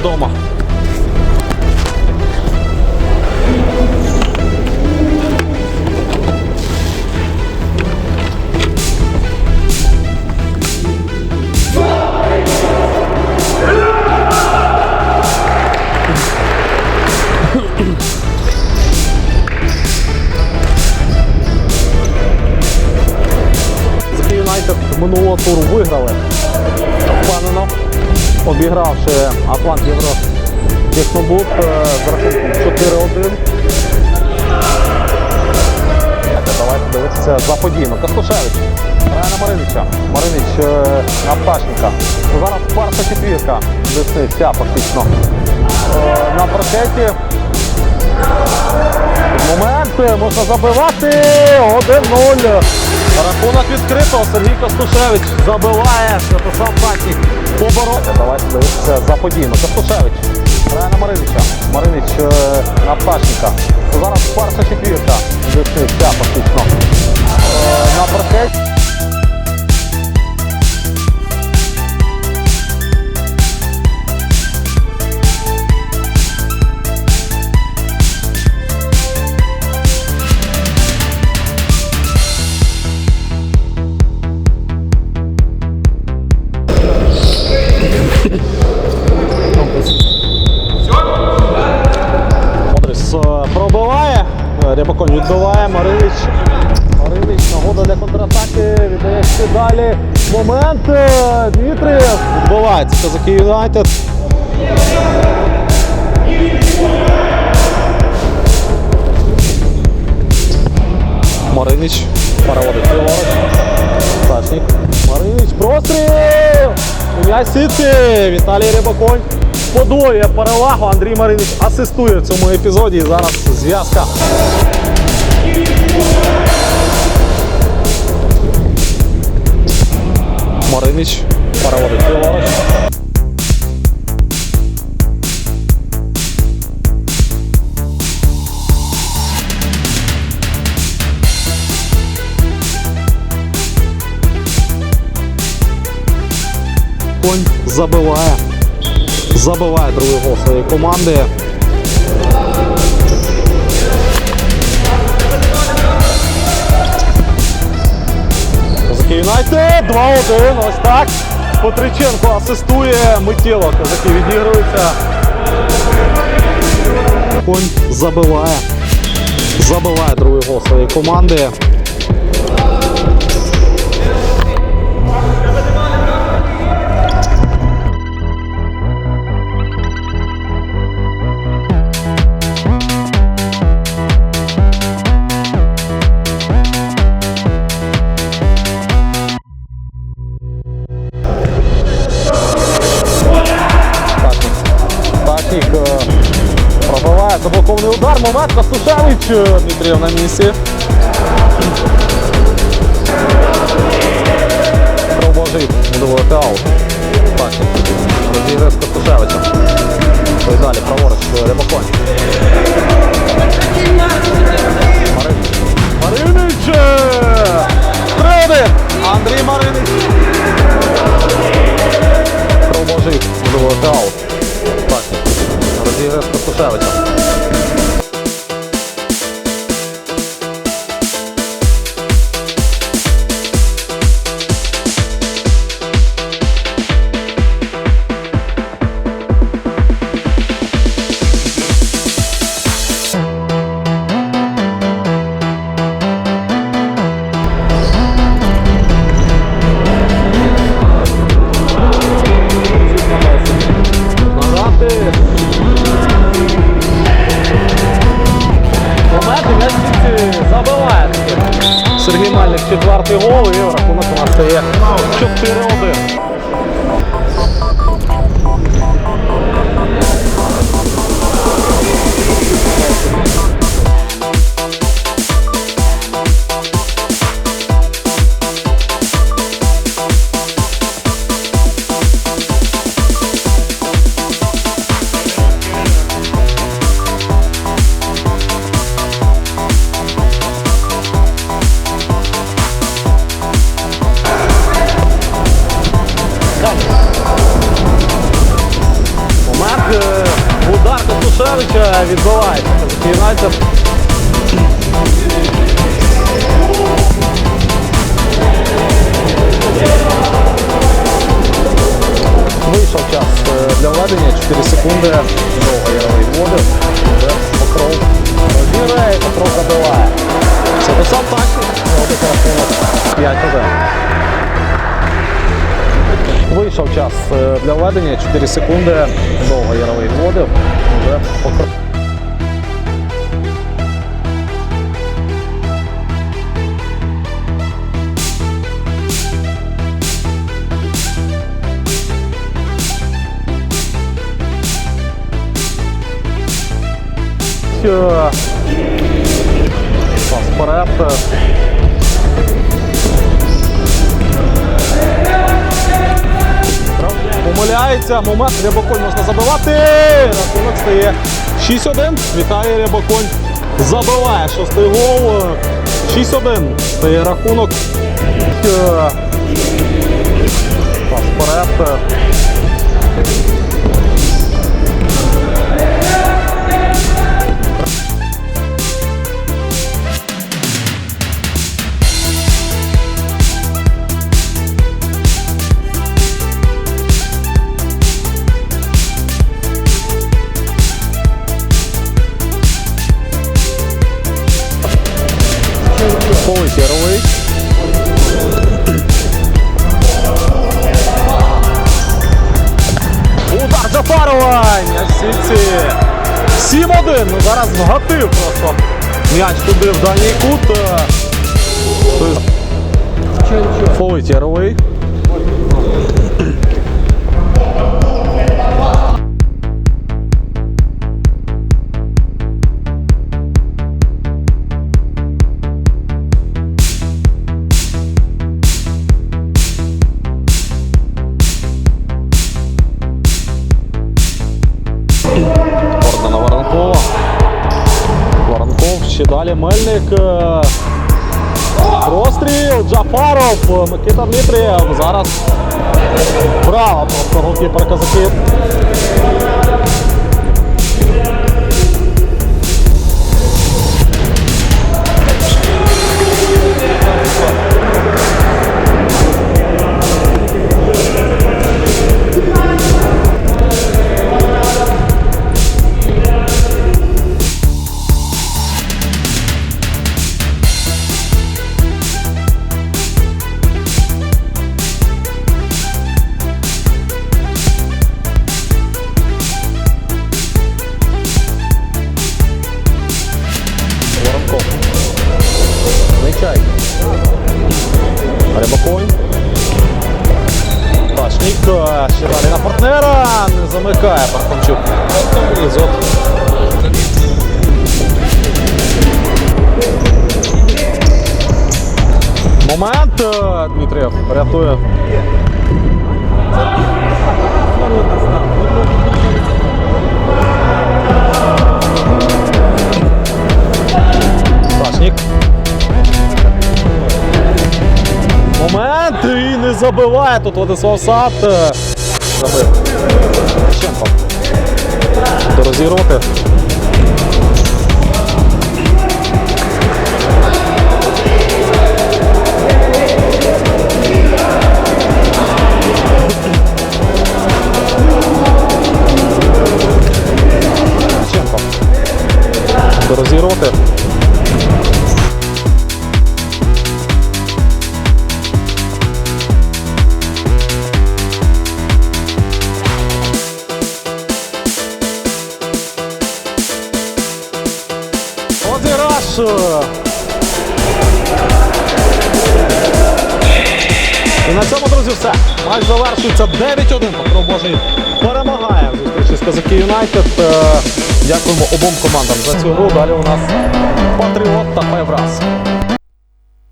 вдома. Юнайтед минулого туру виграли обігравши Атлант Євро Технобут е, з рахунком 4-1. Давайте дивитися за подіями. Костушевич грає на Маринича. Маринич е, на Пташника. Ну, Зараз перша четвірка. Десни вся фактично е, на паркеті. Момент можна забивати 1-0. Рахунок відкрито. Сергій Костушевич забиває. Святослав Патнік побороти. Давайте дивитися за подіями. Костушевич грає на Маринича. Маринич е, на Пташника. Зараз перша четвірка. Дивіться, фактично е, відбиває, Маринич. Маринич, нагода для контратаки, віддає ще далі. Момент. е, Дмитрієв відбивається. Казаки Юнайтед. Маринич переводить ліворуч. Сташник. Маринич, простріл! М'яч Сіті! Віталій Рябаконь подвоює перевагу. Андрій Маринич асистує в цьому епізоді. І зараз зв'язка. Маринич переводить ліворуч. Конь забиває. Забиває другий гол своєї команди. Козаки Юнайтед 2-1. Ось так. Петриченко асистує миттєво. Козаки відігруються. Конь забиває. Забиває другий гол своєї команди. Статник е, заблокованный удар. Момент Костушевич Дмитриев на місці. Пробожив видовувати аут. Статник. Розіграє з Костушевичем. Далі праворуч е, четвертий гол і рахунок у нас стає 4-1. Вийшов час е, для введення 4 секунди. Довго яровий. Вже Покров розіграє, Покров забиває. Це сам так. 5 1 Вийшов час е, для введення 4 секунди. Довго яровий вводив. Вже Покров. Пас вперед. Помиляється, момент Рябоконь можна забивати. Рахунок стає 6-1. Віталій Рябоконь забиває шостий гол. 6-1 стає рахунок. Пас. Полий яровий. Удар запарування сітці. 7-1. Ну, зараз вгатив просто. М'яч туди в дальній кут. Фолить далі Мельник. Е, Простріл, Джафаров, Микита Дмитрієв. Зараз браво просто голкіпер казаків. Нечай. Рибаконь. Ташнік ще далі на партнера. Не замикає Пархомчук. І зот. Момент е, Дмитрієв рятує. Момент і не забиває тут Владислав Сад. Забив. Ченко. Буде розігрувати. Ченко. Буде І на цьому, друзі, все. Матч завершується 9-1. Петро Божий перемагає в зустрічі з Казаки Юнайтед. Е, Дякуємо обом командам за цю гру. Далі у нас Патріот та Файвраз.